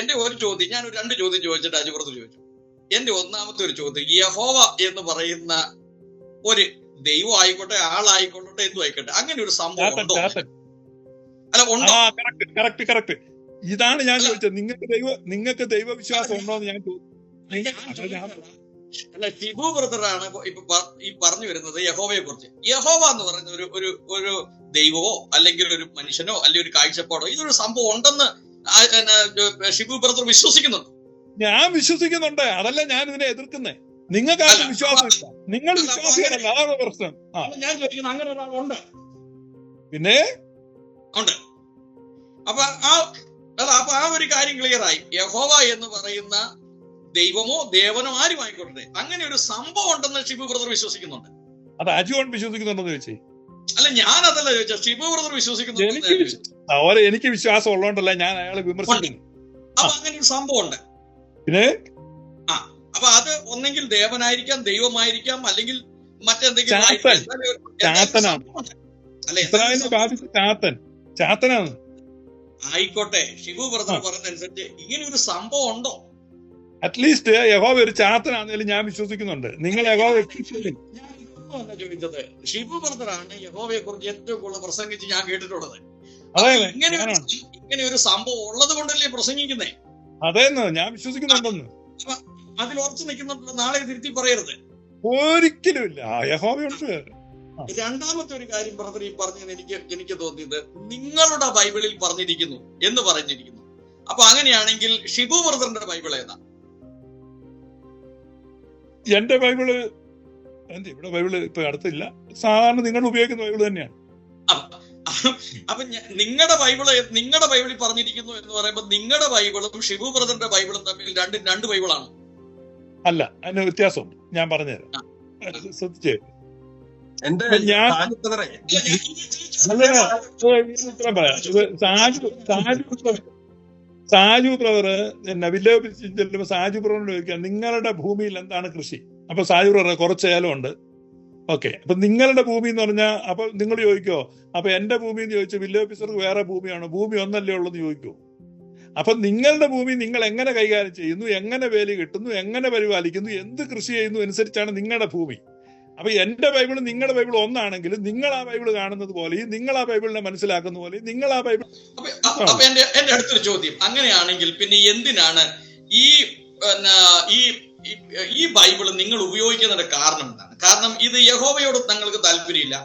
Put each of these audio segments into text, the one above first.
എന്റെ ഒരു ചോദ്യം ഞാൻ ഒരു രണ്ട് ചോദ്യം ചോദിച്ചിട്ട് അജിപുറത്ത് ചോദിച്ചു. എന്റെ ഒന്നാമത്തെ ഒരു ചോദ്യം യഹോവ എന്ന് പറയുന്ന ഒരു ദൈവം ആയിക്കോട്ടെ ആളായിക്കോട്ടെ എന്തും ആയിക്കോട്ടെ അങ്ങനെ ഒരു സംഭവം ഉണ്ടോ? അല്ല ഉണ്ടോ? കറക്റ്റ് കറക്റ്റ് ഇതാണ് ഞാൻ. ചോദിച്ചത്. നിങ്ങൾക്ക് ദൈവ നിങ്ങൾക്ക് ദൈവവിശ്വാസം ഉണ്ടോ എന്ന് ഞാൻ ചോ- ഞാൻ അത് ഞാൻ ചോദിച്ചതല്ല. അല്ല. ഷിബു ബ്രദറാണ് ഇപ്പൊ- ഈ പറഞ്ഞു വരുന്നത് യഹോവയെ കുറിച്ച്. യഹോവ എന്ന് പറയുന്ന ഒരു ഒരു ഒരു ദൈവമോ അല്ലെങ്കിൽ ഒരു മനുഷ്യനോ അല്ലെങ്കിൽ ഒരു കാഴ്ചപ്പാടോ ഇതൊരു സംഭവം ഉണ്ടെന്ന് ഷിബു ബ്രദർ വിശ്വസിക്കുന്നുണ്ട്? ഞാൻ വിശ്വസിക്കുന്നുണ്ട്. അതല്ല ഞാൻ ഇതിനെ എതിർക്കുന്നേ. നിങ്ങൾക്ക് ആരും വിശ്വാസം വിശ്വാസമില്ല നിങ്ങൾ വിശ്വാസികളല്ല. അതാണ് പ്രശ്നം. ഞാൻ ചോദിക്കുന്നത് അങ്ങനെ ഒരാളുണ്ട്. പിന്നെ? ഉണ്ട്. അപ്പൊ ആ അതാ അപ്പൊ ആ ഒരു കാര്യം ക്ലിയർ ആയി. യഹോവ എന്ന് പറയുന്ന ദൈവമോ ദേവനോ ആരും ആയിക്കോട്ടെ അങ്ങനെ ഒരു സംഭവം ഉണ്ടെന്ന് ഷിബു ബ്രദർ വിശ്വസിക്കുന്നുണ്ട്. അത് അജുവൻ വിശ്വസിക്കുന്നുണ്ടെന്ന് ചോദിച്ചേ. അല്ല ഞാൻ അതല്ല ചോദിച്ചത്. ഷിബു ബ്രദർ വിശ്വസിക്കുന്നുണ്ടെന്ന് അവരെ എനിക്ക് വിശ്വാസം ഉള്ളതുകൊണ്ടല്ല ഞാൻ അയാളെ വിമർശിക്കുന്നു അപ്പൊ അങ്ങനെ ഒരു സംഭവം ഉണ്ട്. പിന്നെ? അപ്പൊ അത് ഒന്നെങ്കിൽ ദേവനായിരിക്കാം ദൈവമായിരിക്കാം അല്ലെങ്കിൽ മറ്റെന്തെങ്കിലും ചാത്തനാണ്. അല്ല? എന്തായാലും ഇസ്രായേലിനെ സംഭവം- ബാധിച്ച ചാത്തൻ. ചാത്തനാണ്. ആയിക്കോട്ടെ. ശിവു ബ്രദർ പറഞ്ഞനുസരിച്ച് പറഞ്ഞതനുസരിച്ച് ഇങ്ങനെ ഒരു സംഭവം ഉണ്ടോ? അറ്റ്ലീസ്റ്റ് യഹോവ ഒരു ചാത്തനാണെങ്കിലും ഞാൻ വിശ്വസിക്കുന്നുണ്ട്. നിങ്ങൾ യഹോവ ചോദിച്ചത് ഷിബു ബ്രദറാണ് യഹോവയെ കുറിച്ച് ഏറ്റവും കൂടുതൽ പ്രസംഗിച്ച് ഞാൻ കേട്ടിട്ടുള്ളത്. ഇങ്ങനെ ഇങ്ങനെ ഒരു സംഭവം ഉള്ളത് കൊണ്ടല്ലേ പ്രസംഗിക്കുന്നേ? അതേന്ന് ഞാൻ വിശ്വസിക്കുന്നുണ്ടെന്ന്. അതിൽ ഉറച്ചു നിൽക്കുന്നുണ്ട് നാളെ തിരുത്തി പറയരുത്. ഒരിക്കലും ഇല്ല. യഹോവയുണ്ട് രണ്ടാമത്തെ ഒരു കാര്യം ബ്രദർ ഈ പറഞ്ഞത് എനിക്ക് എനിക്ക് തോന്നിയത് നിങ്ങളുടെ ബൈബിളിൽ പറഞ്ഞിരിക്കുന്നു എന്ന് പറഞ്ഞിരിക്കുന്നു. അപ്പൊ അങ്ങനെയാണെങ്കിൽ ഷിബു ബ്രദറിന്റെ ബൈബിൾ ഏതാ? എന്റെ ബൈബിൾ എന്ത് ഇവിടെ ബൈബിൾ ഇപ്പൊ അടുത്തില്ല. സാധാരണ നിങ്ങൾ ഉപയോഗിക്കുന്ന ബൈബിൾ തന്നെയാണ്. അപ്പൊ നിങ്ങളുടെ ബൈബിൾ നിങ്ങളുടെ ബൈബിളിൽ പറഞ്ഞിരിക്കുന്നു എന്ന് പറയുമ്പോൾ നിങ്ങളുടെ ബൈബിളും ഷിബു ബ്രദറിന്റെ ബൈബിളും തമ്മിൽ രണ്ട് രണ്ട് ബൈബിളാണ് അല്ല അതിന് വ്യത്യാസം ഞാൻ പറഞ്ഞുതരാം ശ്രദ്ധിച്ചേ സാജു ബ്രദർ പിന്നെ വില്ലേജ് ചെല്ലുമ്പോ സാജു ബ്രദറിനോട് ചോദിക്കാം നിങ്ങളുടെ ഭൂമിയിൽ എന്താണ് കൃഷി അപ്പൊ സാജു ബ്രദർ കുറച്ച് ഏലമുണ്ട് ഓക്കെ അപ്പൊ നിങ്ങളുടെ ഭൂമി എന്ന് പറഞ്ഞാൽ അപ്പൊ നിങ്ങൾ ചോദിക്കോ അപ്പൊ എന്റെ ഭൂമി എന്ന് ചോദിച്ചാൽ വില്ലേജ് ഓഫീസർക്ക് വേറെ ഭൂമിയാണ്? ഭൂമി ഒന്നല്ലേ ഉള്ളെന്ന് ചോദിക്കൂ. അപ്പൊ നിങ്ങളുടെ ഭൂമി നിങ്ങൾ എങ്ങനെ കൈകാര്യം ചെയ്യുന്നു എങ്ങനെ വേലി കിട്ടുന്നു എങ്ങനെ പരിപാലിക്കുന്നു എന്ത് കൃഷി ചെയ്യുന്നു അനുസരിച്ചാണ് നിങ്ങളുടെ ഭൂമി. അപ്പൊ എന്റെ ബൈബിൾ നിങ്ങളുടെ ബൈബിൾ ഒന്നാണെങ്കിലും നിങ്ങൾ ആ ബൈബിൾ കാണുന്നത് പോലെയും നിങ്ങൾ ആ ബൈബിളിനെ മനസ്സിലാക്കുന്ന പോലെയും നിങ്ങൾ ആ ബൈബിൾ എന്റെ അടുത്തൊരു ചോദ്യം. അങ്ങനെയാണെങ്കിൽ പിന്നെ എന്തിനാണ് ഈ ഈ ഈ- ബൈബിൾ നിങ്ങൾ ഉപയോഗിക്കുന്നതിന്റെ കാരണം എന്താണ്? കാരണം ഇത് യഹോവയോട് തങ്ങൾക്ക് താല്പര്യമില്ല.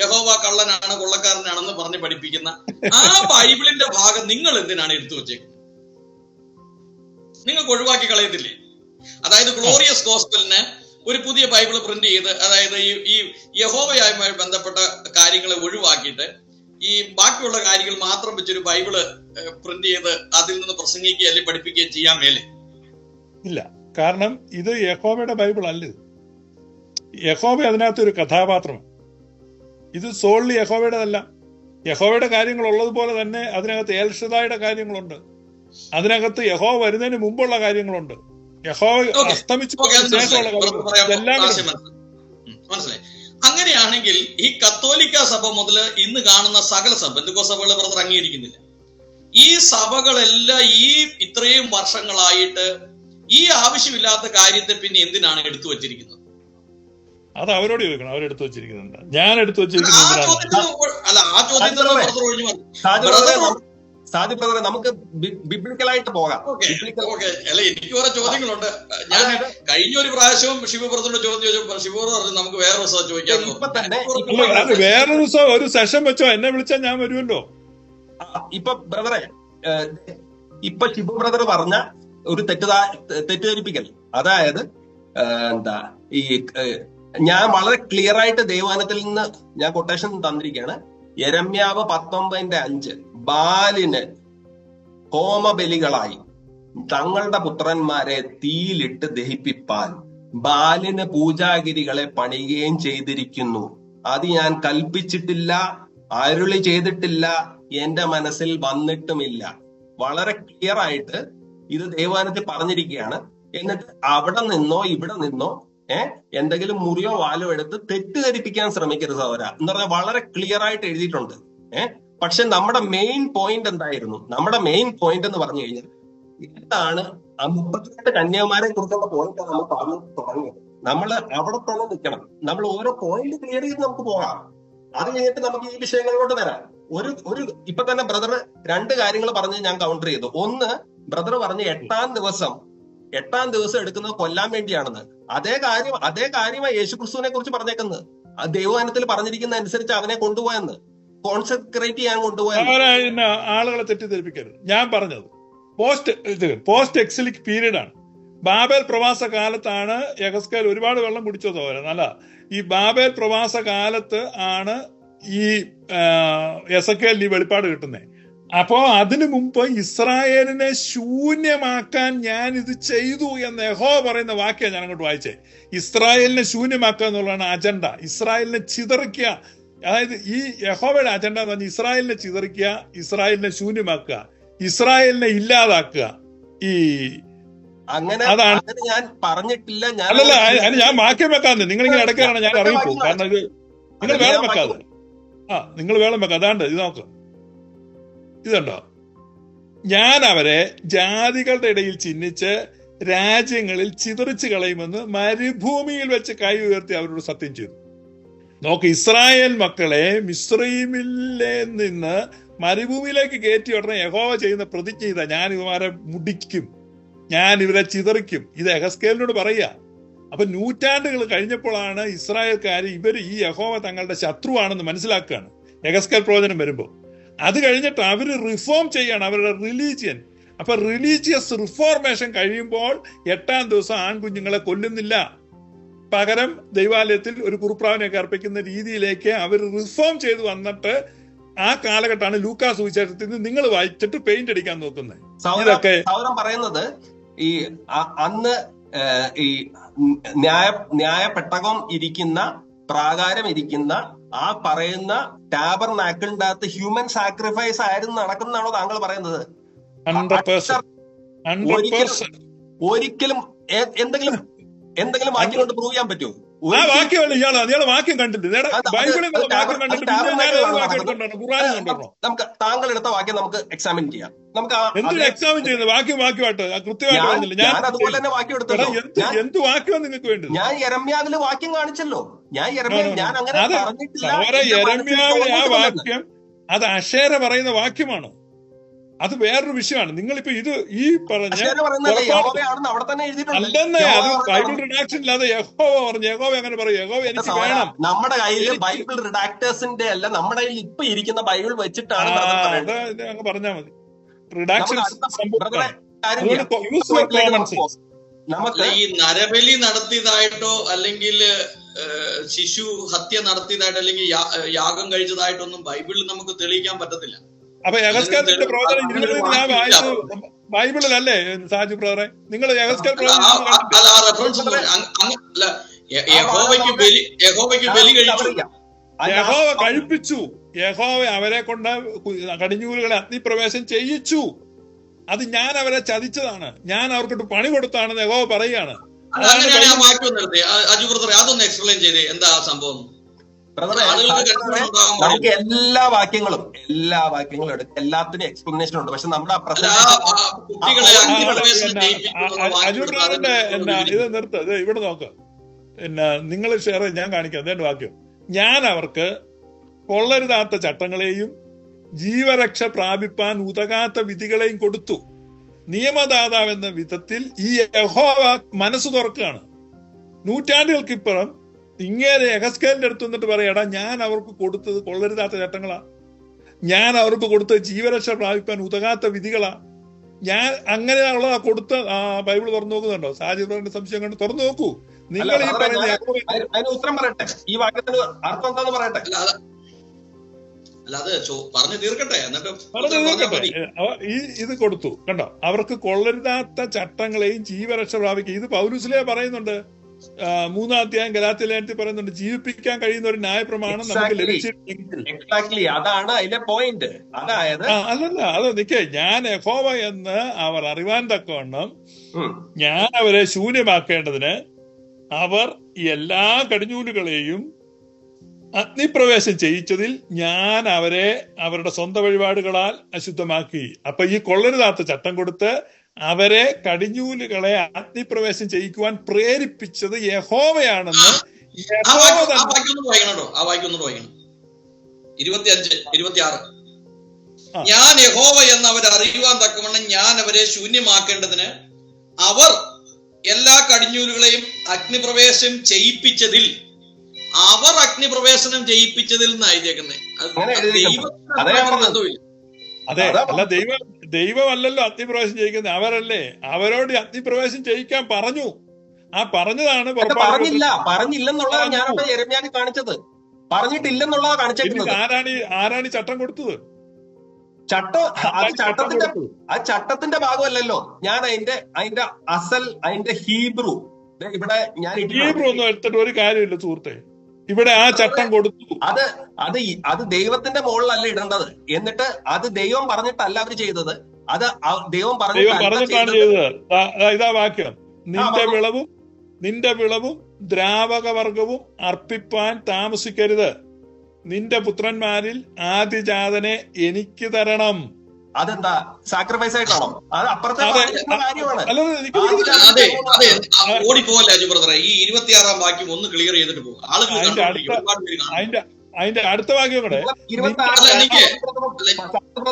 യഹോവ കള്ളനാണ് കൊള്ളക്കാരനാണെന്ന് പറഞ്ഞ് പഠിപ്പിക്കുന്ന ആ ബൈബിളിന്റെ ഭാഗം നിങ്ങൾ എന്തിനാണ് എടുത്തു വെച്ചേക്കുന്നത്? നിങ്ങൾക്ക് ഒഴിവാക്കി കളയത്തില്ലേ? അതായത് ഗ്ലോറിയസ് ഗോസ്പലിന് ഒരു പുതിയ ബൈബിൾ പ്രിന്റ് ചെയ്ത് അതായത് ഈ ഈ യഹോവയുമായി ബന്ധപ്പെട്ട കാര്യങ്ങളെ ഒഴിവാക്കിയിട്ട് ഈ ബാക്കിയുള്ള കാര്യങ്ങൾ മാത്രം വെച്ചൊരു ബൈബിൾ പ്രിന്റ് ചെയ്ത് അതിൽ നിന്ന് പ്രസംഗിക്കുകയും അല്ലെങ്കിൽ പഠിപ്പിക്കുകയും ചെയ്യാൻ മേലെ? ഇല്ല. കാരണം ഇത് യഹോബയുടെ ബൈബിൾ അല്ല ഇത്. യഹോബ അതിനകത്ത് ഒരു കഥാപാത്രമാണ് ഇത് സോളി യഹോബയുടെതല്ല യഹോവയുടെ കാര്യങ്ങൾ ഉള്ളതുപോലെ തന്നെ അതിനകത്ത് ഏൽഷതായുടെ കാര്യങ്ങളുണ്ട്. അതിനകത്ത് യഹോ വരുന്നതിന് മുമ്പുള്ള കാര്യങ്ങളുണ്ട്. Okay. അസ്തമിച്ചു എല്ലാം മനസ്സിലായി. അങ്ങനെയാണെങ്കിൽ ഈ കത്തോലിക്ക സഭ മുതൽ ഇന്ന് കാണുന്ന സകല സഭ എന്തൊക്കെ സഭകൾ ബ്രദർ അംഗീകരിക്കുന്നില്ല? ഈ സഭകളെല്ലാം ഈ ഇത്രയും വർഷങ്ങളായിട്ട് ഈ ആവശ്യമില്ലാത്ത കാര്യത്തെ പിന്നെ എന്തിനാണ് എടുത്തു വച്ചിരിക്കുന്നത്? അത് അവരോട് ചോദിക്കണം. അവരെടുത്ത് വെച്ചിരിക്കുന്നുണ്ട്. ഞാൻ എടുത്തു വെച്ചിരിക്കുന്നത് ബ്രദറെ ബ്രദറെ നമുക്ക് ബിബ്ലിക്കലായിട്ട് പോകാം. Okay Biblical- okay. അല്ല എനിക്ക് കുറെ ചോദ്യങ്ങളുണ്ട്. ഞാൻ കഴിഞ്ഞ ഒരു പ്രാവശ്യവും ശിവപ്രദോട് ചോദ്യം ചോദിച്ചപ്പോൾ ശിവപ്രദ പറഞ്ഞു നമുക്ക് വേറെ ദിവസം ചോദിക്കാം ഇപ്പൊ തന്നെ അല്ല, വേറെ ദിവസം ഒരു സെഷൻ വെച്ചോ? എന്നെ വിളിച്ചാൽ ഞാൻ വരുമല്ലോ. ഇപ്പൊ ബ്രദറെ ഇപ്പൊ ഷിബു ബ്രദർ പറഞ്ഞ ഒരു തെറ്റുതാ തെറ്റിദ്ധരിപ്പിക്കൽ. അതായത് എന്താ ഈ ഞാൻ വളരെ ക്ലിയർ ആയിട്ട് ദൈവാനത്തിൽ നിന്ന് ഞാൻ കൊട്ടേഷൻ തന്നിരിക്കുകയാണ്. യരമ്യാവ് പത്തൊമ്പതിന്റെ അഞ്ച് ബാലിന് ഹോമബലികളായി തങ്ങളുടെ പുത്രന്മാരെ തീയിലിട്ട് ദഹിപ്പിപ്പാൻ ബാലിന് പൂജാഗിരികളെ പണിയുകയും ചെയ്തിരിക്കുന്നു. അത് ഞാൻ കൽപ്പിച്ചിട്ടില്ല അരുളി ചെയ്തിട്ടില്ല എന്റെ മനസ്സിൽ വന്നിട്ടുമില്ല. വളരെ ക്ലിയർ ആയിട്ട് ഇത് ദൈവാനത്തിൽ പറഞ്ഞിരിക്കുകയാണ്. എന്നിട്ട് അവിടെ നിന്നോ ഇവിടെ നിന്നോ ഏഹ് എന്തെങ്കിലും മുറിയോ വാലോ എടുത്ത് തെറ്റിദ്ധരിപ്പിക്കാൻ ശ്രമിക്കരുത് സഹോദര. എന്ന് പറഞ്ഞാൽ വളരെ ക്ലിയർ ആയിട്ട് എഴുതിയിട്ടുണ്ട്. ഏഹ് പക്ഷെ നമ്മുടെ മെയിൻ പോയിന്റ് എന്തായിരുന്നു? നമ്മുടെ മെയിൻ പോയിന്റ് എന്ന് പറഞ്ഞു കഴിഞ്ഞാൽ ആ മുപ്പത്തിരണ്ട് കന്യാകുമാരെ കുറിച്ചുള്ള പോയിന്റ് നമ്മൾ പറഞ്ഞു തുടങ്ങിയത്. നമ്മൾ അവിടെ തന്നെ നിൽക്കണം. നമ്മൾ ഓരോ പോയിന്റ് ക്ലിയർ ചെയ്ത് നമുക്ക് പോകാം. അത് കഴിഞ്ഞിട്ട് നമുക്ക് ഈ വിഷയങ്ങളിലോട്ട് വരാം. ഒരു ഒരു ഇപ്പൊ തന്നെ ബ്രദർ രണ്ട് കാര്യങ്ങൾ പറഞ്ഞ് ഞാൻ കൗണ്ടർ ചെയ്തു. ഒന്ന് ബ്രദർ പറഞ്ഞു എട്ടാം ദിവസം എട്ടാം ദിവസം എടുക്കുന്നത് കൊല്ലാൻ വേണ്ടിയാണെന്ന്. അതേ കാര്യം അതേ കാര്യമാണ് യേശുക്രിസ്തുവിനെ കുറിച്ച് പറഞ്ഞേക്കുന്നത്. ആ ദൈവവചനത്തിൽ പറഞ്ഞിരിക്കുന്ന അനുസരിച്ച് അവനെ കൊണ്ടുപോയെന്ന്. കോൺസെൻട്രേറ്റ് ചെയ്യാൻ കൊണ്ടുപോയെന്ന്. ആളുകളെ തെറ്റിദ്ധരിപ്പിക്കരുത്. ഞാൻ പറഞ്ഞത് പോസ്റ്റ് പോസ്റ്റ് എക്സിലിക് പീരീഡ് ആണ്. ബാബേൽ പ്രവാസ കാലത്താണ് യഹസ്കേൽ ഒരുപാട് വെള്ളം കുടിച്ചതോ നല്ല ഈ ബാബേൽ പ്രവാസ കാലത്ത് ആണ് ഈ യസക്കേൽ ഈ വെളിപ്പാട് കിട്ടുന്നത് അപ്പോ അതിനു മുമ്പ് ഇസ്രായേലിനെ ശൂന്യമാക്കാൻ ഞാൻ ഇത് ചെയ്തു എന്ന് യഹോ പറയുന്ന വാക്യാണ് ഞാൻ അങ്ങോട്ട് വായിച്ചേ. ഇസ്രായേലിനെ ശൂന്യമാക്കുക എന്നുള്ളതാണ് അജണ്ട ഇസ്രായേലിനെ ചിതറിക്കുക. അതായത് ഈ യഹോവയുടെ അജണ്ട എന്ന് പറഞ്ഞാൽ ഇസ്രായേലിനെ ചിതറിക്കുക ഇസ്രായേലിനെ ശൂന്യമാക്കുക ഇസ്രായേലിനെ ഇല്ലാതാക്കുക. ഈ അങ്ങനെ അതാണ്. ഞാൻ പറഞ്ഞിട്ടില്ല. ഞാൻ അല്ലല്ല അതിന് ഞാൻ വാക്യം വെക്കാതെ നിങ്ങൾ ഇങ്ങനെ ഇടയ്ക്കാണ് ഞാൻ അറിയിപ്പോ. കാരണം ഇത് നിങ്ങൾ വേണം വേളം വെക്കാതെ. ആ നിങ്ങൾ വേളം വെക്കാം അതാണ്ട് ഇത് നോക്ക്. ഇതുണ്ടോ? ഞാൻ അവരെ ജാതികളുടെ ഇടയിൽ ചിഹ്നിച്ച് രാജ്യങ്ങളിൽ ചിതറിച്ച് കളയുമെന്ന് മരുഭൂമിയിൽ വെച്ച് കൈ ഉയർത്തി അവരോട് സത്യം ചെയ്തു. നോക്ക് ഇസ്രായേൽ മക്കളെ മിശ്രീമിലെ നിന്ന് മരുഭൂമിയിലേക്ക് കയറ്റി ഉടനെ യഹോവ ചെയ്യുന്ന പ്രതിജ്ഞ ചെയ്ത ഞാൻ ഇവരെ മുടിക്കും. ഞാൻ ഇവരെ ചിതറിക്കും. ഇത് എഹസ്കേലിനോട് പറയുക. അപ്പൊ നൂറ്റാണ്ടുകൾ കഴിഞ്ഞപ്പോഴാണ് ഇസ്രായേൽക്കാർ ഇവർ ഈ യഹോവ തങ്ങളുടെ ശത്രുവാണെന്ന് മനസ്സിലാക്കുകയാണ്. എഹസ്കേൽ പ്രവചനം വരുമ്പോൾ അത് കഴിഞ്ഞിട്ട് അവർ റിഫോം ചെയ്യാണ് അവരുടെ റിലീജിയൻ അപ്പൊ റിലീജിയസ് റിഫോർമേഷൻ കഴിയുമ്പോൾ എട്ടാം ദിവസം ആൺകുഞ്ഞുങ്ങളെ കൊല്ലുന്നില്ല. പകരം ദൈവാലയത്തിൽ ഒരു കുറുപ്രാവിനെയൊക്കെ അർപ്പിക്കുന്ന രീതിയിലേക്ക് അവർ റിഫോം ചെയ്ത് വന്നിട്ട് ആ കാലഘട്ടമാണ് ലൂക്കാ സുവിശേഷത്തിൽ നിന്ന് നിങ്ങൾ വായിച്ചിട്ട് പെയിന്റ് അടിക്കാൻ നോക്കുന്നത്. ഇതൊക്കെ പറയുന്നത് ഈ അന്ന് ഈ ന്യായ ന്യായ പെട്ടകം ഇരിക്കുന്ന പ്രാകാരം ഇരിക്കുന്ന ആ പറയുന്ന ടാബർ നാക്കിളിന്റെ അകത്ത് ഹ്യൂമൻ സാക്രിഫൈസ് ആയിരുന്നു നടക്കുന്നതാണോ താങ്കൾ പറയുന്നത്? ഒരിക്കലും- എന്തെങ്കിലും എന്തെങ്കിലും വാക്യം കൊണ്ട് പ്രൂവ് ചെയ്യാൻ പറ്റുമോ? ആ വാക്യമല്ല ഇയാൾ ഇയാളെ വാക്യം കണ്ടിട്ട് ബൈബിളിൽ നിന്നുള്ള വാക്യം കണ്ടിട്ട് വാക്യം എടുത്തോണ്ടാണ് ഖുറാൻ കൊണ്ടുവരണോ? നമുക്ക് താങ്കൾ എടുത്ത വാക്യം നമുക്ക് എക്സാമിൻ ചെയ്യാം. നമുക്ക് എന്തിനാ എക്സാമിൻ ചെയ്യുന്നത്? വാക്യം വാക്യമായിട്ട് കൃത്യമായിട്ട് ഞാൻ ഞാൻ അതുപോലെ തന്നെ വാക്യം എടുത്തു എടുത്തല്ലോ എന്ത് വാക്യമാണ് നിങ്ങൾക്ക് വേണ്ടത്? ഞാൻ യരമ്യാവിൽ വാക്യം കാണിച്ചല്ലോ. ഞാൻ. ഞാൻ അങ്ങനെ പറഞ്ഞിട്ടില്ല. ആ വാക്യം അത് അക്ഷേര പറയുന്ന വാക്യമാണോ? അത് വേറൊരു വിഷയമാണ്. നിങ്ങളിപ്പോ ഇത് ഈ പറഞ്ഞ അക്ഷരം യഹോവയാണെന്ന് അവിടെ തന്നെ എഴുതിയിട്ടുണ്ട്. അല്ലെന്നേ അത് ബൈബിൾ റിഡാക്ഷൻ ഇല്ലാതെ യഹോവ പറഞ്ഞു യഹോവ അങ്ങനെ പറയും? യഹോവ എനിക്ക് വേണം. നമ്മുടെ കയ്യിൽ ബൈബിൾ റിഡാക്ടേഴ്സിന്റെ അല്ല നമ്മുടെ കയ്യിൽ ഇപ്പൊ ഇരിക്കുന്ന ബൈബിൾ വെച്ചിട്ടാണ് അങ്ങ് പറഞ്ഞാ മതി. റിഡാക്ഷൻ നമുക്ക് ഈ നരബലി നടത്തിയതായിട്ടോ അല്ലെങ്കിൽ ശിശു ഹത്യ നടത്തിയതായിട്ടോ അല്ലെങ്കിൽ യാഗം യാഗം കഴിച്ചതായിട്ടൊന്നും ബൈബിളിൽ നമുക്ക് തെളിയിക്കാൻ പറ്റത്തില്ല. അപ്പൊ യഗസ്കേലിന്റെ പ്രവചനം ഇരുപത് ബൈബിളിൽ ഞാൻ. വായിച്ചു. ബൈബിളിലല്ലേ സാജു ബ്രദറെ? നിങ്ങൾ അല്ല യഹോവയ്ക്ക് ബലി യഹോവയ്ക്ക് ബലി കഴിച്ചു. അല്ല, യഹോവ കഴിപ്പിച്ചു. യഹോവ അവരെ കൊണ്ട് കടിഞ്ഞൂലുകളെ അഗ്നിപ്രവേശം ചെയ്യിച്ചു. അത് ഞാൻ അവരെ ചതിച്ചതാണ്. ഞാൻ അവർക്കിട്ട് പണി കൊടുത്താണെന്ന് യഹോവ പറയുകയാണ്. അതൊന്ന് എക്സ്പ്ലെയിൻ ചെയ്തേ. എന്താ ആ സംഭവം? നമുക്ക് എല്ലാ വാക്യങ്ങളും എല്ലാ വാക്യങ്ങളും എടുക്കും എല്ലാത്തിനും എക്സ്പ്ലനേഷൻ ഉണ്ട്. പക്ഷെ നമ്മുടെ ഇത്? നിർത്ത്. ഇവിടെ നോക്ക്. പിന്നെ നിങ്ങൾ ഷെയർ ഞാൻ കാണിക്കാം. അതേ വാക്യം. ഞാൻ അവർക്ക് കൊള്ളരുതാത്ത ചട്ടങ്ങളെയും ജീവരക്ഷ പ്രാപിപ്പാൻ ഉതകാത്ത വിധികളെയും കൊടുത്തു. നിയമദാതാവ് എന്ന വിധത്തിൽ ഈ യഹോവ മനസ്സ് തുറക്കുകയാണ്. നൂറ്റാണ്ടുകൾക്കിപ്പുറം ഇങ്ങനെ എഹസ്കേലിന്റെ അടുത്ത് വന്നിട്ട് പറയടാ ഞാൻ അവർക്ക് കൊടുത്തത് കൊള്ളരുതാത്ത ചട്ടങ്ങളാ ഞാൻ അവർക്ക് കൊടുത്ത ജീവരക്ഷ പ്രാപിക്കാൻ ഉതകാത്ത വിധികളാ. ഞാൻ അങ്ങനെയുള്ള കൊടുത്ത ആ, ബൈബിൾ തുറന്നു നോക്കുന്നുണ്ടോ? സാജിബ്രാന്റെ സംശയം കണ്ട് തുറന്നു നോക്കൂ. നിങ്ങൾ ഈ പറയുന്ന ഉത്തരം പറയട്ടെ? ഈ വാക്യത്തിന് അർത്ഥം എന്താന്ന് പറയട്ടെ? പറഞ്ഞു തീർക്കട്ടെ. എന്നിട്ട് ഈ ഇത് കൊടുത്തു. കണ്ടോ? അവർക്ക് കൊള്ളരുതാത്ത ചട്ടങ്ങളെയും ജീവരക്ഷ പ്രാപിക്കുക ഇത് പൗലുസിലെ പറയുന്നുണ്ട്. മൂന്നാം അധ്യായം ഗലാത്തിലേനത്തിൽ പറയുന്നുണ്ട് ജീവിപ്പിക്കാൻ കഴിയുന്ന ഒരു ന്യായ പ്രമാണം നമുക്ക്. ലഭിച്ചിട്ടുണ്ടെങ്കിൽ അതാണ് അതിന്റെ പോയിന്റ് അതായത് അല്ലല്ല അത് നിക്കേ ഞാൻ എഫോവ എന്ന് അവർ അറിവാൻ തക്കവണ്ണം ഞാൻ അവരെ ശൂന്യമാക്കേണ്ടതിന് അവർ എല്ലാ കടിഞ്ഞൂലുകളെയും അഗ്നിപ്രവേശം ചെയ്യിച്ചതിൽ ഞാൻ അവരെ അവരുടെ സ്വന്തം വഴിപാടുകളാൽ അശുദ്ധമാക്കി. അപ്പൊ ഈ കൊള്ളരുതാത്ത ചട്ടം കൊടുത്ത് അവരെ കടിഞ്ഞൂലുകളെ അഗ്നിപ്രവേശം ചെയ്യിക്കുവാൻ പ്രേരിപ്പിച്ചത് യഹോവയാണെന്ന്. ഞാൻ യഹോവ എന്ന് അവർ അറിയുവാൻ തക്കവണ്ണം ഞാൻ അവരെ ശൂന്യമാക്കേണ്ടതിന് അവർ എല്ലാ കടിഞ്ഞൂലുകളെയും അഗ്നിപ്രവേശം ചെയ്യിപ്പിച്ചതിൽ അവർ അഗ്നിപ്രവേശനം ചെയ്യിപ്പിച്ചതിൽ നിന്ന് എഴുതിയേക്കുന്നത്. അതെ അല്ല ദൈവം ദൈവമല്ലല്ലോ അഗ്നിപ്രവേശം ചെയ്യിക്കുന്നത്. അവരല്ലേ? അവരോട് അഗ്നിപ്രവേശം ചെയ്യിക്കാൻ പറഞ്ഞു. ആ പറഞ്ഞതാണ് പറഞ്ഞില്ല. പറഞ്ഞില്ലെന്നുള്ളതാണ് ഞാൻ അവിടെ എരമ്യാന് കാണിച്ചത്. പറഞ്ഞിട്ടില്ലെന്നുള്ളതാ പിന്നെ കാണിച്ചേക്കുന്നത് ആരാണ് ആരാണ് ഈ ചട്ടം കൊടുത്തത്? ചട്ടം അത് ചട്ടത്തിന്റെ? ആ ചട്ടത്തിന്റെ ഭാഗമല്ലല്ലോ. ഞാൻ അതിന്റെ അതിന്റെ അസൽ അതിന്റെ ഹീബ്രു. ഇവിടെ ഞാൻ ഹീബ്രു. ഒന്നും എടുത്തിട്ട് ഒരു കാര്യമില്ല സുഹൃത്തെ. ഇവിടെ ആ ചട്ടം കൊടുത്തു. അത് അത് അത് ദൈവത്തിന്റെ മുകളിലല്ല ഇടേണ്ടത്. എന്നിട്ട് അത് ദൈവം പറഞ്ഞിട്ടല്ല അവർ ചെയ്തത്. അത് ദൈവം ദൈവം പറഞ്ഞിട്ടാണ് ചെയ്തത്. ഇതാ വാക്യം. നിന്റെ വിളവും നിന്റെ വിളവും ദ്രാവക വർഗവും അർപ്പിപ്പാൻ താമസിക്കരുത്. നിന്റെ പുത്രന്മാരിൽ ആദിജാതനെ എനിക്ക് തരണം. അതെന്താ? സാക്രിഫൈസ് ആയിട്ടാണോ? അത് അപ്പുറത്തെ കാര്യമാണ്. ഓടിപ്പോവല്ല അജു ബ്രദറെ ഈ ഇരുപത്തിയാറാം വാക്യം ഒന്ന് ക്ലിയർ ചെയ്തിട്ട് പോകും ആളുകൾ അതിന്റെ. അടുത്ത- അതിന്റെ വാക്യം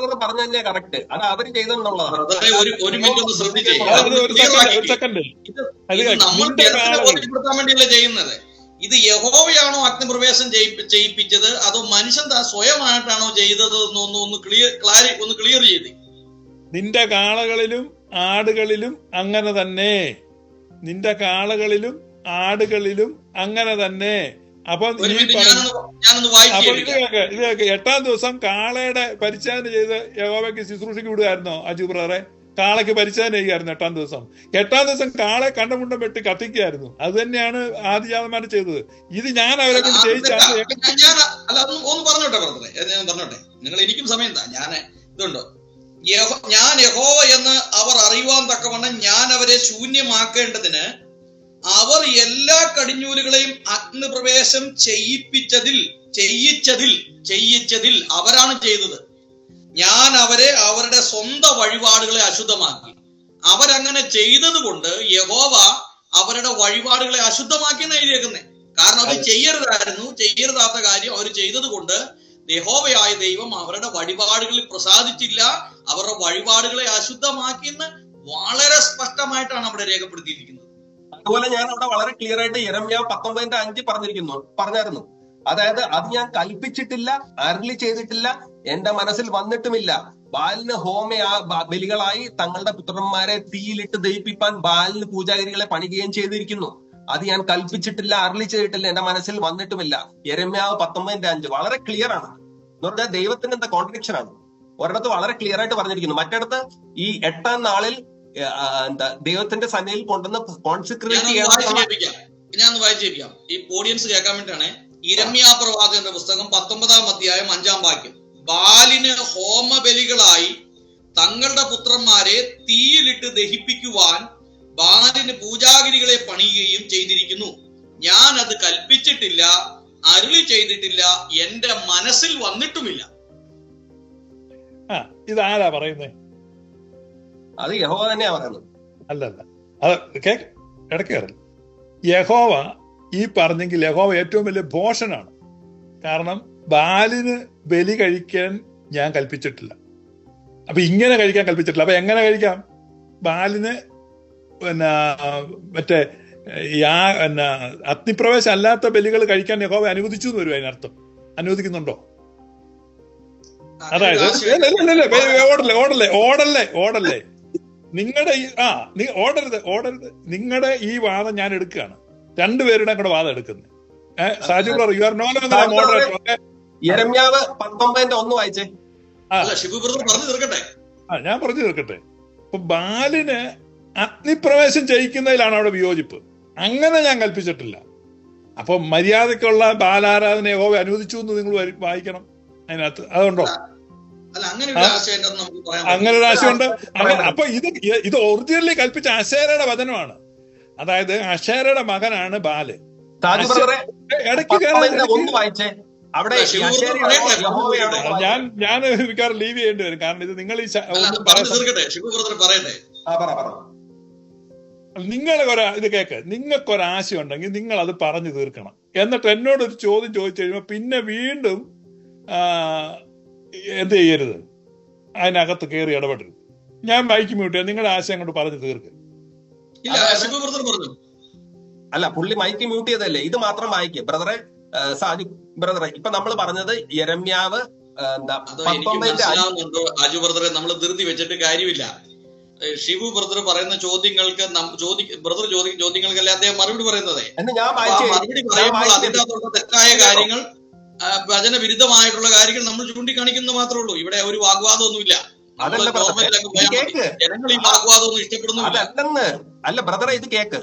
കൂടെ പറഞ്ഞ തന്നെ കറക്റ്റ് അത് അവർ ചെയ്തെന്നുള്ളതാണ് ചെയ്യുന്നത്? ഇത് യഹോവയാണോ അഗ്നിപ്രവേശം ചെയ്യിപ്പി- ചെയ്യിപ്പിച്ചത്? അതോ മനുഷ്യൻ താ സ്വയമായിട്ടാണോ ചെയ്തത് എന്നൊന്ന് ഒന്ന് ക്ലിയർ ക്ലാരി ഒന്ന് ക്ലിയർ ചെയ്ത്. നിന്റെ കാളകളിലും ആടുകളിലും അങ്ങനെ തന്നെ. നിന്റെ കാളകളിലും ആടുകളിലും അങ്ങനെ തന്നെ. അപ്പൊ ഇത് കേക്ക് ഇത് കേക്ക് എട്ടാം ദിവസം കാളയുടെ പരിചാരണ ചെയ്ത് യഹോവയ്ക്ക് ശുശ്രൂഷയ്ക്ക് വിടുമായിരുന്നോ അജു ബ്രദറെ? കാളയ്ക്ക് പരിചാരണ ചെയ്യുമായിരുന്നു എട്ടാം ദിവസം. എട്ടാം ദിവസം കാളെ കണ്ടമുണ്ടം വെട്ടി കത്തിക്കുകയായിരുന്നു. അത് തന്നെയാണ് ആദിജാതന്മാർ ചെയ്തത്. ഇത് ഞാൻ അവരെ കൊണ്ട് ചെയ്യിച്ചാണ് ഒന്ന് പറഞ്ഞോട്ടെ ഞാൻ പറഞ്ഞോട്ടെ. നിങ്ങൾ എനിക്കും സമയം ഞാൻ ഇതുണ്ടോ? യഹോ- ഞാൻ യഹോ എന്ന് അവർ അറിയുവാൻ തക്കവണ്ണം ഞാൻ അവരെ ശൂന്യമാക്കേണ്ടതിന് അവർ എല്ലാ കടിഞ്ഞൂലുകളെയും അഗ്നിപ്രവേശം ചെയ്യിപ്പിച്ചതിൽ ചെയ്യിച്ചതിൽ ചെയ്യിച്ചതിൽ അവരാണ് ചെയ്തത്. ഞാൻ അവരെ അവരുടെ സ്വന്തം വഴിപാടുകളെ അശുദ്ധമാക്കി. അവരങ്ങനെ ചെയ്തത് കൊണ്ട് യഹോവ അവരുടെ വഴിപാടുകളെ അശുദ്ധമാക്കി എന്ന് എഴുതിയേക്കുന്നത് കാരണം അത് ചെയ്യരുതായിരുന്നു. ചെയ്യരുതാത്ത കാര്യം അവർ ചെയ്തത് കൊണ്ട് യഹോവയായ ദൈവം അവരുടെ വഴിപാടുകളിൽ പ്രസാദിച്ചില്ല. അവരുടെ വഴിപാടുകളെ അശുദ്ധമാക്കി എന്ന് വളരെ സ്പഷ്ടമായിട്ടാണ് അവിടെ രേഖപ്പെടുത്തിയിരിക്കുന്നത്. അതുപോലെ ഞാൻ അവിടെ വളരെ ക്ലിയർ ആയിട്ട് ഇരമ്യ പത്തൊമ്പതിന്റെ അഞ്ച് പറഞ്ഞിരിക്കുന്നു പറഞ്ഞായിരുന്നു. അതായത് അത് ഞാൻ കൽപ്പിച്ചിട്ടില്ല അരളി ചെയ്തിട്ടില്ല എന്റെ മനസ്സിൽ വന്നിട്ടുമില്ല. ബാലിന് ഹോമയാ ബലികളായി തങ്ങളുടെ പുത്രന്മാരെ തീയിലിട്ട് ദഹിപ്പിപ്പാൻ ബാലിന് പൂജാഗിരികളെ പണിയുകയും ചെയ്തിരിക്കുന്നു. അത് ഞാൻ കൽപ്പിച്ചിട്ടില്ല അരളി ചെയ്തിട്ടില്ല എന്റെ മനസ്സിൽ വന്നിട്ടുമില്ല. എരമ്യാവ് പത്തൊമ്പതിന്റെ അഞ്ച്. വളരെ ക്ലിയർ ആണ്. എന്ന് പറഞ്ഞാൽ ദൈവത്തിന്റെ എന്താ കോൺട്രഡിക്ഷൻ ആണ്? ഒരിടത്ത് വളരെ ക്ലിയർ ആയിട്ട് പറഞ്ഞിരിക്കുന്നു. മറ്റിടത്ത് ഈ എട്ടാം നാളിൽ എന്താ ദൈവത്തിന്റെ സന്നയിൽ കൊണ്ടുവന്ന് കോൺസിക്രേറ്റ് ചെയ്യാൻ വായിച്ചിരിക്കാം ഈ ഓഡിയൻസ് കേൾക്കാൻ വേണ്ടിയാണ് ഇരമ്യാ പ്രവാചകന്റെ പുസ്തകം പത്തൊമ്പതാം അധ്യായം അഞ്ചാം വാക്യം. ബാലിന് ഹോമബലികളായി തങ്ങളുടെ പുത്രന്മാരെ തീയിലിട്ട് ദഹിപ്പിക്കുവാൻ ബാലിന് പൂജാഗിരികളെ പണിയുകയും ചെയ്തിരിക്കുന്നു. ഞാൻ അത് കൽപ്പിച്ചിട്ടില്ല അരുളി ചെയ്തിട്ടില്ല എന്റെ മനസ്സിൽ വന്നിട്ടുമില്ല. ആ ഇതാരാ പറയുന്നത് അത് യഹോവ തന്നെയാ പറയുന്നത്. അല്ലല്ല അത് കേക്ക് ഇടയ്ക്ക് കയറില്ല യഹോവ ഈ പറഞ്ഞെങ്കിൽ യഹോവ ഏറ്റവും വലിയ ഭോഷനാണ്. കാരണം ബാലിന് ബലി കഴിക്കാൻ ഞാൻ കൽപ്പിച്ചിട്ടില്ല. അപ്പൊ ഇങ്ങനെ കഴിക്കാൻ കൽപ്പിച്ചിട്ടില്ല. അപ്പൊ എങ്ങനെ കഴിക്കാം? ബാലിന് പിന്നെ മറ്റേ യാ പിന്നെ അഗ്നിപ്രവേശം അല്ലാത്ത ബലികൾ കഴിക്കാൻ യഹോവ അനുവദിച്ചു എന്ന് വരും അതിനർത്ഥം. അനുവദിക്കുന്നുണ്ടോ? അതായത് ഓടല്ലേ ഓടല്ലേ ഓടല്ലേ ഓടല്ലേ. നിങ്ങളുടെ ഈ ആ നീ ഓടരുത് ഓടരുത്. നിങ്ങളുടെ ഈ വാദം ഞാൻ എടുക്കുകയാണ്. രണ്ടുപേരുടെ കൂടെ വാദം എടുക്കുന്നത്. ഏഹ് Saju bro you are non moderator okay. യരമ്യാവ് പത്തൊമ്പതിന്റെ ഒന്ന് വായിച്ചേ. ആ. ഞാൻ പറഞ്ഞു തീർക്കട്ടെ. അപ്പൊ ബാലിന് അഗ്നിപ്രവേശം ചെയ്യിക്കുന്നതിലാണ് അവിടെ വിയോജിപ്പ്. അങ്ങനെ ഞാൻ കൽപ്പിച്ചിട്ടില്ല. അപ്പൊ മര്യാദക്കുള്ള ബാലാരാധന യഹോവ അനുവദിച്ചു എന്ന് നിങ്ങൾ വായിക്കണം അതിനകത്ത്. അതുണ്ടോ അല്ല അങ്ങനെ ഒരു ആശയം ഉണ്ടെന്ന് നമുക്ക് പറയാൻ അങ്ങനെ ഒരു ആശയമുണ്ട്. അങ്ങനെ അപ്പൊ ഇത് ഇത് ഒറിജിനലി കൽപ്പിച്ച അശേരയുടെ വചനമാണ്. അതായത് അശേരയുടെ മകനാണ് ബാൽ. ഇടയ്ക്ക് അവിടെ. ഞാൻ ഞാൻ മിക്കവാറും ലീവ് ചെയ്യേണ്ടി വരും. കാരണം ഇത് നിങ്ങൾ ഈ നിങ്ങൾ ഒരാ ഇത് കേക്ക്. നിങ്ങൾക്ക് ഒരാശയം ഉണ്ടെങ്കിൽ നിങ്ങൾ അത് പറഞ്ഞു തീർക്കണം. എന്നിട്ട് എന്നോട് ഒരു ചോദ്യം ചോദിച്ചു കഴിയുമ്പോൾ പിന്നെ വീണ്ടും എന്ത് ചെയ്യരുത്? അതിനകത്ത് കയറി ഇടപെടരുത്. ഞാൻ ബൈക്ക് മ്യൂട്ട് ചെയ്യാം. നിങ്ങളുടെ ആശയം കൊണ്ട് പറഞ്ഞു തീർക്ക്. ഇല്ല ശിവ പറഞ്ഞു. അല്ല പുള്ളി മൈക്ക് മ്യൂട്ട് ചെയ്തല്ലേ ഇത് മാത്രം വായിക്കേ. ബ്രദറെ സാജു ബ്രദർ ഇപ്പൊ നമ്മൾ പറഞ്ഞത് യരമ്യാവ് എന്താ മനസ്സിലാവുന്നുണ്ടോ അജു ബ്രദറെ നമ്മൾ ധൃതി വെച്ചിട്ട് കാര്യമില്ല. ഷിബു ബ്രദർ പറയുന്ന ചോദ്യങ്ങൾക്ക് ചോദി ബ്രദർ ചോദിക്കുന്ന ചോദ്യങ്ങൾക്കല്ലേ അദ്ദേഹം മറുപടി പറയുന്നത്? മറുപടി പറയുമ്പോൾ അതിന്റെ അകത്തുള്ള തെറ്റായ കാര്യങ്ങൾ ഭജന വചന വിരുദ്ധമായിട്ടുള്ള കാര്യങ്ങൾ നമ്മൾ ചൂണ്ടിക്കാണിക്കുന്നത് മാത്രമേ ഉള്ളൂ. ഇവിടെ ഒരു വാഗ്വാദമൊന്നുമില്ല. ജനങ്ങൾ ഈ വാഗ്വാദമൊന്നും ഇഷ്ടപ്പെടുന്നില്ല അതല്ലെന്ന്. അല്ല ബ്രദറെ ഇത് കേക്ക്.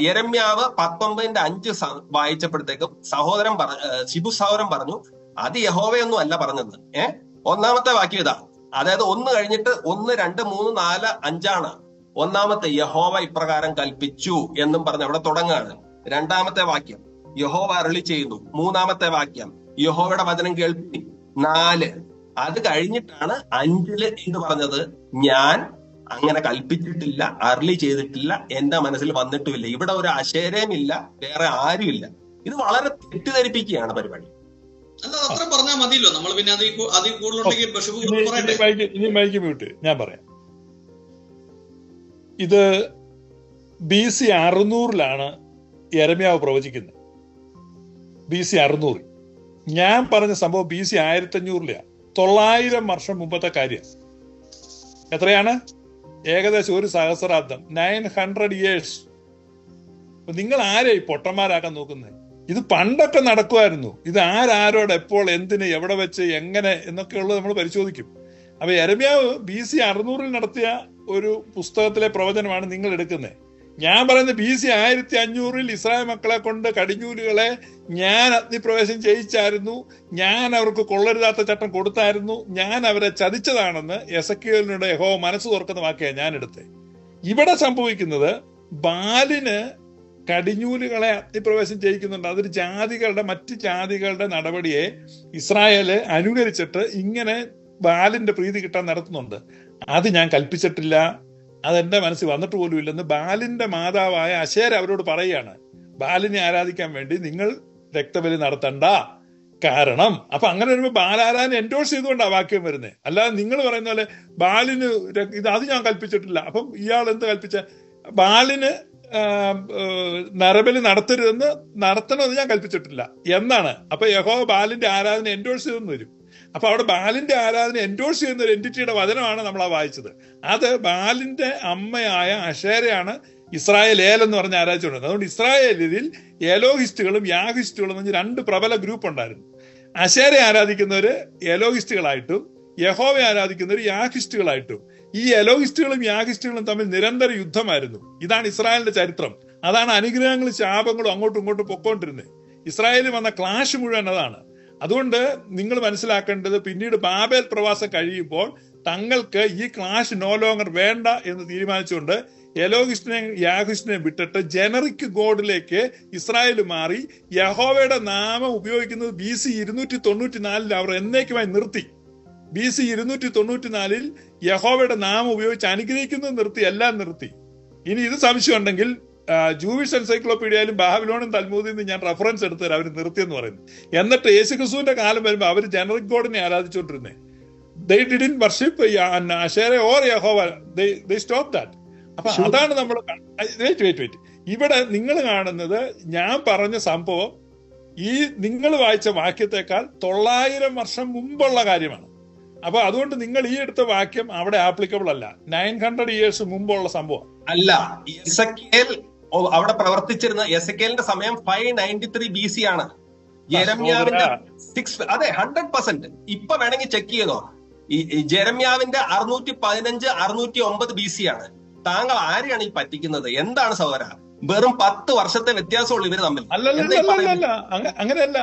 യരമ്യാവ് പത്തൊമ്പതിന്റെ അഞ്ച് വായിച്ചപ്പോഴത്തേക്കും സഹോദരൻ പറ ശിബു സഹോദരൻ പറഞ്ഞു അത് യഹോവയൊന്നും അല്ല പറഞ്ഞത്. ഏഹ് ഒന്നാമത്തെ വാക്യം ഇതാ. അതായത് ഒന്ന് കഴിഞ്ഞിട്ട് ഒന്ന് രണ്ട് മൂന്ന് നാല് അഞ്ചാണ്. ഒന്നാമത്തെ യഹോവ ഇപ്രകാരം കൽപ്പിച്ചു എന്നും പറഞ്ഞ് അവിടെ തുടങ്ങാണ് രണ്ടാമത്തെ വാക്യം യഹോവ അരളി ചെയ്യുന്നു. മൂന്നാമത്തെ വാക്യം യഹോവയുടെ വചനം കേൾപ്പി. നാല്. അത് കഴിഞ്ഞിട്ടാണ് അഞ്ചിൽ എന്ന് പറഞ്ഞത്? ഞാൻ അങ്ങനെ കൽപ്പിച്ചിട്ടില്ല അർലി ചെയ്തിട്ടില്ല എന്റെ മനസ്സിൽ വന്നിട്ടുമില്ല. ഇവിടെ ഒരു അശേരയുമില്ല വേറെ ആരുമില്ല. ഇത് വളരെ തെറ്റിദ്ധരിപ്പിക്കുകയാണ് പരിപാടി. അത്ര പറഞ്ഞാൽ മതിയല്ലോ. നമ്മൾ പിന്നെ അതിൽ അതിൽ കൂടുതലുണ്ടെങ്കിൽ ഞാൻ പറയാം. ഇത് ബി സി അറുന്നൂറിലാണ് എരമ്യാവ് പ്രവചിക്കുന്നത്. ബി സി അറുന്നൂറിൽ ഞാൻ പറഞ്ഞ സംഭവം ബി സി ആയിരത്തി അഞ്ഞൂറിലാണ് തൊള്ളായിരം വർഷം മുമ്പത്തെ കാര്യം. എത്രയാണ്? ഏകദേശം ഒരു സഹസ്രാബ്ദം. നയൻ ഹൺഡ്രഡ് ഇയേഴ്സ് നിങ്ങൾ ആരെ ഈ പൊട്ടന്മാരാക്കാൻ നോക്കുന്നത് ഇത് പണ്ടൊക്കെ നടക്കുമായിരുന്നു. ഇത് ആരാരോട് എപ്പോൾ എന്തിന് എവിടെ വെച്ച് എങ്ങനെ എന്നൊക്കെയുള്ളത് നമ്മൾ പരിശോധിക്കും. അപ്പൊ എരമ്യാവ് ബി സി അറുന്നൂറിൽ നടത്തിയ ഒരു പുസ്തകത്തിലെ പ്രവചനമാണ് നിങ്ങൾ എടുക്കുന്നത് ഞാൻ പറയുന്നത് ബി സി ആയിരത്തി അഞ്ഞൂറിൽ ഇസ്രായേൽ മക്കളെ കൊണ്ട് കടിഞ്ഞൂലുകളെ ഞാൻ അഗ്നിപ്രവേശം ചെയ്യിച്ചായിരുന്നു. ഞാൻ അവർക്ക് കൊള്ളരുതാത്ത ചട്ടം കൊടുത്തായിരുന്നു. ഞാൻ അവരെ ചതിച്ചതാണെന്ന് എസക്കിയലിനുടെ യഹോ മനസ്സ് തുറക്കുന്ന വാക്കിയാണ് ഞാൻ എടുത്തത് ഇവിടെ സംഭവിക്കുന്നത് ബാലിന് കടിഞ്ഞൂലുകളെ അഗ്നിപ്രവേശം ചെയ്യിക്കുന്നുണ്ട്. അതൊരു ജാതികളുടെ മറ്റ് ജാതികളുടെ നടപടിയെ ഇസ്രായേൽ അനുകരിച്ചിട്ട് ഇങ്ങനെ ബാലിന്റെ പ്രീതി കിട്ടാൻ നടത്തുന്നുണ്ട്. അത് ഞാൻ കൽപ്പിച്ചിട്ടില്ല. അതെന്റെ മനസ്സിൽ വന്നിട്ട് പോലും ഇല്ലെന്ന് ബാലിന്റെ മാതാവായ അശേര അവരോട് പറയുകയാണ്. ബാലിനെ ആരാധിക്കാൻ വേണ്ടി നിങ്ങൾ രക്തബലി നടത്തണ്ട. കാരണം അപ്പൊ അങ്ങനെ വരുമ്പോ ബാലാരാധന എൻഡോഴ്സ് ചെയ്തുകൊണ്ടാ വാക്യം വരുന്നത് അല്ലാതെ നിങ്ങൾ പറയുന്ന പോലെ ബാലിന് ഇത് അത് ഞാൻ കൽപ്പിച്ചിട്ടില്ല. അപ്പം ഇയാൾ എന്ത് കൽപ്പിച്ച? ബാലിന് നരബലി നടത്തരുതെന്ന് നടത്തണമെന്ന് ഞാൻ കൽപ്പിച്ചിട്ടില്ല. എന്നാണ്. അപ്പൊ യഹോ ബാലിന്റെ ആരാധന എൻഡോഴ്സ് ചെയ്തെന്ന് വരും. അപ്പൊ അവിടെ ബാലിന്റെ ആരാധന എൻഡോഴ്സ് ചെയ്യുന്ന ഒരു എന്റിറ്റിയുടെ വചനമാണ് നമ്മൾ ആ വായിച്ചത്. അത് ബാലിന്റെ അമ്മയായ അഷേരയാണ് ഇസ്രായേൽ ഏൽ എന്ന് പറഞ്ഞ് ആരാധിച്ചുകൊണ്ടിരുന്നത്. അതുകൊണ്ട് ഇസ്രായേലിൽ ഏലോഹിസ്റ്റുകളും യാഹിസ്റ്റുകളും എന്ന് രണ്ട് പ്രബല ഗ്രൂപ്പ് ഉണ്ടായിരുന്നു. അശേരെ ആരാധിക്കുന്നവര് ഏലോഹിസ്റ്റുകളായിട്ടും യഹോവ ആരാധിക്കുന്നവർ യാഹിസ്റ്റുകളായിട്ടും ഈ എലോഹിസ്റ്റുകളും യാഹിസ്റ്റുകളും തമ്മിൽ നിരന്തര യുദ്ധമായിരുന്നു. ഇതാണ് ഇസ്രായേലിന്റെ ചരിത്രം. അതാണ് അനുഗ്രഹങ്ങളും ശാപങ്ങളും അങ്ങോട്ടും ഇങ്ങോട്ടും പൊക്കോണ്ടിരുന്നത്. ഇസ്രായേലിൽ വന്ന ക്ലാഷ് മുഴുവൻ അതാണ്. അതുകൊണ്ട് നിങ്ങൾ മനസ്സിലാക്കേണ്ടത് പിന്നീട് ബാബേൽ പ്രവാസം കഴിയുമ്പോൾ തങ്ങൾക്ക് ഈ ക്ലാഷ് നോ ലോങ്ങർ വേണ്ട എന്ന് തീരുമാനിച്ചുകൊണ്ട് എലോഹിസ്റ്റിനെ യാഹിസ്റ്റിനെ വിട്ടിട്ട് ജനറിക് ഗോഡിലേക്ക് ഇസ്രായേൽ മാറി യഹോവയുടെ നാമം ഉപയോഗിക്കുന്നത് ബി സി ഇരുന്നൂറ്റി തൊണ്ണൂറ്റി നാലിൽ അവർ എന്നേക്കുമായി നിർത്തി. ബി സി ഇരുന്നൂറ്റി തൊണ്ണൂറ്റി നാലിൽ യഹോവയുടെ നാമം ഉപയോഗിച്ച് അനുഗ്രഹിക്കുന്നത് നിർത്തി എല്ലാം നിർത്തി. ഇനി ഇത് സംശയം ഉണ്ടെങ്കിൽ ജൂവിഷ് എൻസൈക്ലോപീഡിയയിലും ബാബിലോണും തൽമൂദിൽ നിന്ന് ഞാൻ റെഫറൻസ് എടുത്തത് അവർ നിർത്തിയെന്ന് പറയുന്നു എന്നിട്ട് യേശു ക്രിസ്തുവിന്റെ കാലം വരുമ്പോൾ അവർ ജനറിക് ഗോഡിനെ ആരാധിച്ചുകൊണ്ടിരുന്നേ. They didn't worship Asherah or Jehovah. They stop that അപ്പൊ അതാണ് നമ്മൾ വെയിറ്റ് വെയിറ്റ് വെയിറ്റ് ഇവിടെ നിങ്ങൾ കാണുന്നത് ഞാൻ പറഞ്ഞ സംഭവം ഈ നിങ്ങൾ വായിച്ച വാക്യത്തെക്കാൾ തൊള്ളായിരം വർഷം മുമ്പുള്ള കാര്യമാണ്. അപ്പൊ അതുകൊണ്ട് നിങ്ങൾ ഈ എടുത്ത വാക്യം അവിടെ ആപ്ലിക്കബിൾ അല്ല. നയൻ ഹൺഡ്രഡ് ഇയേഴ്സ് മുമ്പുള്ള സംഭവം. അല്ല അവിടെ പ്രവർത്തിച്ചിരുന്ന എസ് കെലിന്റെ സമയം ഫൈവ് നയന്റി ത്രീ ബി സി ആണ്. ജെരമ്യാവിന്റെ സിക്സ് അതെ ഹൺഡ്രഡ് പെർസെന്റ് ഇപ്പൊ വേണമെങ്കിൽ ചെക്ക് ചെയ്തോ? ഈ ജെരമ്യാവിന്റെ അറുന്നൂറ്റി പതിനഞ്ച് അറുന്നൂറ്റി ഒമ്പത് ബി സി ആണ്. താങ്കൾ ആരെയാണ് ഈ പറ്റിക്കുന്നത്? എന്താണ് സഹോദര? വെറും പത്ത് വർഷത്തെ വ്യത്യാസമുള്ളൂ ഇവർ തമ്മിൽ. അങ്ങനെയല്ല.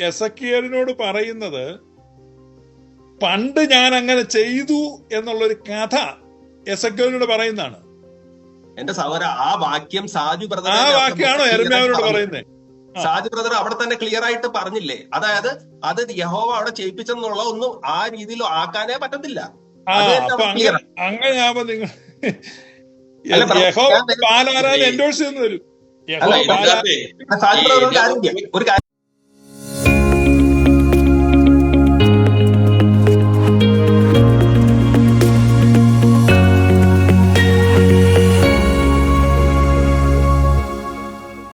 എസക്കിയേലിനോട് പറയുന്നത് പണ്ട് ഞാൻ അങ്ങനെ ചെയ്തു എന്നുള്ളൊരു കഥ എസ് എസക്കിയേലിനോട് പറയുന്നതാണ്. എന്റെ സഹോദര ആ വാക്യം സാജു ആ വാക്യാണോ എരമ്യാവിനോട് പറയുന്നത് സാജു ബ്രദർ അവിടെ തന്നെ ക്ലിയർ ആയിട്ട് പറഞ്ഞില്ലേ? അതായത് അത് യഹോവ അവിടെ ചെയ്യിപ്പിച്ചെന്നുള്ള ഒന്നും ആ രീതിയിൽ ആക്കാനേ പറ്റത്തില്ല. അങ്ങനെ അങ്ങനെയാവുമ്പോ നിങ്ങൾ അല്ല, ഞാൻ വരുന്നത് പാലാരാൻ എൻഡോഴ്സ് ചെയ്യുന്ന വരും അല്ല, യഹോ പാലാ ബ്രദർ ഒരു ഈ കാര്യം ചെയ്യാം. ഒരു കാര്യം